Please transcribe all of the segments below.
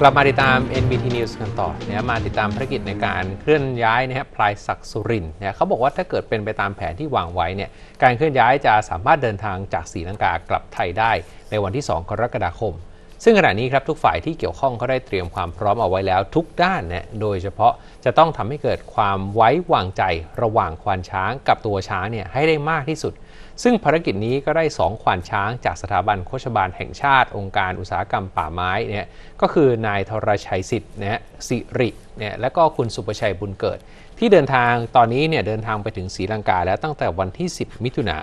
กลับมาติดตาม NBT News กันต่อนะมาติดตามภารกิจในการเคลื่อนย้ายนะฮะพลายศักดิ์สุรินทร์นะเขาบอกว่าถ้าเกิดเป็นไปตามแผนที่วางไว้เนี่ยการเคลื่อนย้ายจะสามารถเดินทางจากศรีลังกากลับไทยได้ในวันที่ 2 กรกฎาคม ซึ่งขณะนี้ครับทุกฝ่ายที่เกี่ยวข้องก็ได้เตรียมความพร้อมเอาไว้แล้วทุกด้านนะโดยเฉพาะจะต้องทำให้เกิดความไว้วางใจระหว่างควานช้างกับตัวช้างเนี่ยให้ได้มากที่สุด ซึ่งภารกิจนี้ก็ได้ 2 ควานช้างจากสถาบันโฆษบาลแห่งชาติ องค์การอุตสาหกรรมป่าไม้เนี่ยก็คือนายธรชัยสิทธิ์นะสิริเนี่ยและก็คุณสุประชัยบุญเกิด ที่เดินทางตอนนี้เนี่ยเดินทางไปถึงศรีลังกาแล้วตั้งแต่วันที่ 10 มิถุนา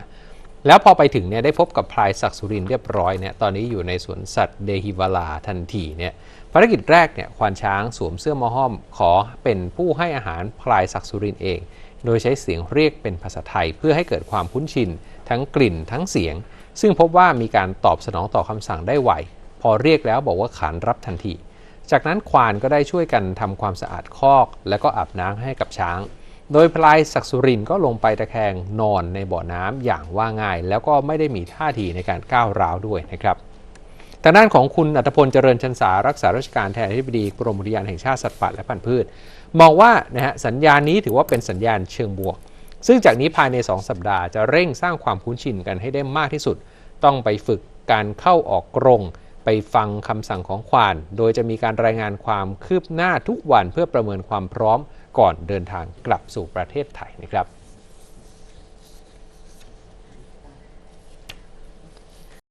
แล้วพอไปถึงเนี่ยได้พบกับพลายศักสุรินเรียบร้อยเนี่ยตอนนี้อยู่ในสวนสัตว์เดฮิวาลาทันทีเนี่ยภารกิจแรกเนี่ยควานช้างสวมเสื้อมอห้อม ขอเป็นผู้ให้อาหารพลายศักสุรินเอง โดยใช้เสียงเรียกเป็นภาษาไทยเพื่อให้เกิดความคุ้นชิน ทั้งกลิ่นทั้งเสียง ซึ่งพบว่ามีการตอบสนองต่อคำสั่งได้ไวพอเรียกแล้วบอกว่าขานรับทันที จากนั้นควานก็ได้ช่วยกันทำความสะอาดคอก และก็อาบน้ำให้กับช้าง โดยพลายศักสุรินก็ลงไปตะแคงนอนในบ่อน้ำอย่างว่าง่าย แล้วก็ไม่ได้มีท่าทีในการก้าวร้าวด้วยนะครับทางด้านของคุณอัตพลเจริญชันสารักษาราชการแทนอธิบดีกรมอุทยานแห่งชาติสัตว์ป่าและพันธุ์พืช มองว่านะฮะสัญญาณนี้ถือว่าเป็นสัญญาณเชิงบวก ซึ่งจากนี้ภายใน 2 สัปดาห์จะเร่งสร้างความคุ้นชินกันให้ได้มากที่สุด ต้องไปฝึกการเข้าออกกรง ไปฟังคำสั่งของควาน โดยจะมีการรายงานความคืบหน้าทุกวันเพื่อประเมินความพร้อมก่อนเดินทางกลับสู่ประเทศไทยนะครับ